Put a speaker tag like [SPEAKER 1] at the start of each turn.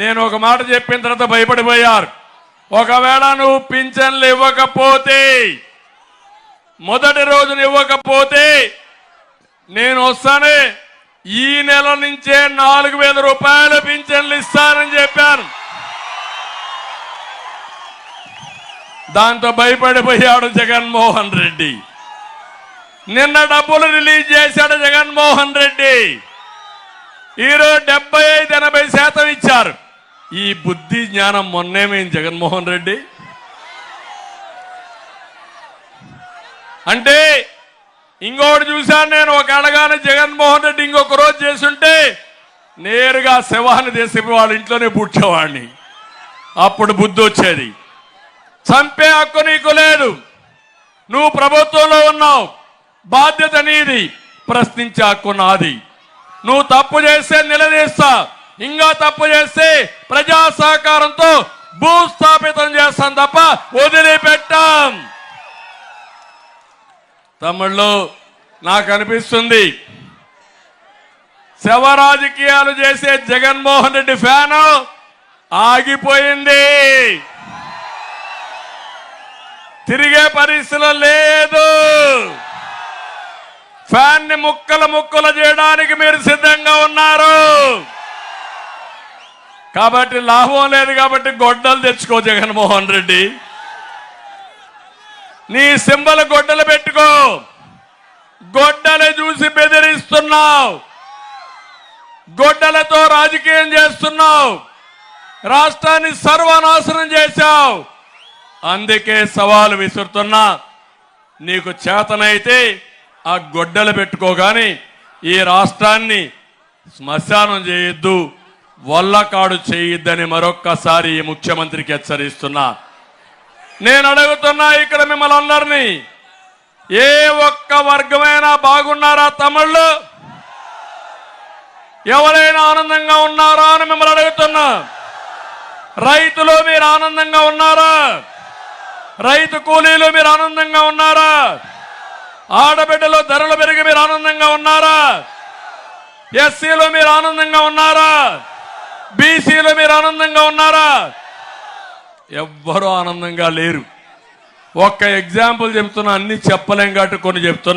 [SPEAKER 1] నేను ఒక మాట చెప్పిన తర్వాత భయపడిపోయారు. ఒకవేళ నువ్వు పింఛన్లు ఇవ్వకపోతే మొదటి రోజున ఇవ్వకపోతే నేను వస్తానే ఈ నెల నుంచే నాలుగు వేల రూపాయలు పింఛన్లు ఇస్తానని చెప్పాను. దాంతో భయపడిపోయాడు జగన్మోహన్ రెడ్డి. నిన్న డబ్బులు రిలీజ్ చేశాడు జగన్మోహన్ రెడ్డి. ఈరోజు డెబ్బై ఐదు ఎనభై ఈ బుద్ధి జ్ఞానం మొన్నేమైంది జగన్మోహన్ రెడ్డి. అంటే ఇంకొకటి చూశాను నేను ఒక అడగానే జగన్మోహన్ రెడ్డి ఇంకొక రోజు చేస్తుంటే నేరుగా శవాన్ని తీసి వాళ్ళ ఇంట్లోనే పుట్టేవాడిని అప్పుడు బుద్ధి వచ్చేది. చంపే హక్కు నీకు లేదు. నువ్వు ప్రభుత్వంలో ఉన్నావు. బాధ్యత నీది. ప్రశ్నించే హక్కు నాది. నువ్వు తప్పు చేస్తే నిలదీస్తా. ఇంకా తప్పు చేస్తే ప్రజా సహకారంతో భూస్థాపితం చేస్తాం తప్ప వదిలిపెట్టాం. తమ్ముళ్ళు నాకు అనిపిస్తుంది శవ రాజకీయాలు చేసే జగన్మోహన్ రెడ్డి ఫ్యాను ఆగిపోయింది. తిరిగే పరిస్థితులు లేదు. ఫ్యాన్ని ముక్కలు ముక్కలు చేయడానికి మీరు సిద్ధంగా ఉన్నారు. కాబట్టి లాభం లేదు కాబట్టి గొడ్డలు తెచ్చుకో జగన్మోహన్ రెడ్డి. నీ సింబల్ గొడ్డలు పెట్టుకో. గొడ్డలు చూసి బెదిరిస్తున్నావు. గొడ్డలతో రాజకీయం చేస్తున్నావు. రాష్ట్రాన్ని సర్వనాశనం చేశావు. అందుకే సవాలు విసురుతున్నా. నీకు చేతనైతే ఆ గొడ్డలు పెట్టుకోగాని ఈ రాష్ట్రాన్ని శ్మశానం చేయొద్దు. వల్లకాడు చేయొద్దని మరొక్కసారి ముఖ్యమంత్రికి హెచ్చరిస్తున్నా. నేను అడుగుతున్నా ఇక్కడ మిమ్మల్ని అందరినీ ఏ ఒక్క వర్గమైనా బాగున్నారా తమిళ్ళు ఎవరైనా ఆనందంగా ఉన్నారా అని మిమ్మల్ని అడుగుతున్నా. రైతులు మీరు ఆనందంగా ఉన్నారా? రైతు కూలీలు మీరు ఆనందంగా ఉన్నారా? ఆడబిడ్డలు ధరలు పెరిగి మీరు ఆనందంగా ఉన్నారా? ఎస్సీలు మీరు ఆనందంగా ఉన్నారా? మీరు ఆనందంగా ఉన్నారా? ఎవ్వరూ ఆనందంగా లేరు. ఒక్క ఎగ్జాంపుల్ చెప్తున్నా అన్ని చెప్పలేం కాబట్టి కొన్ని చెప్తున్నా.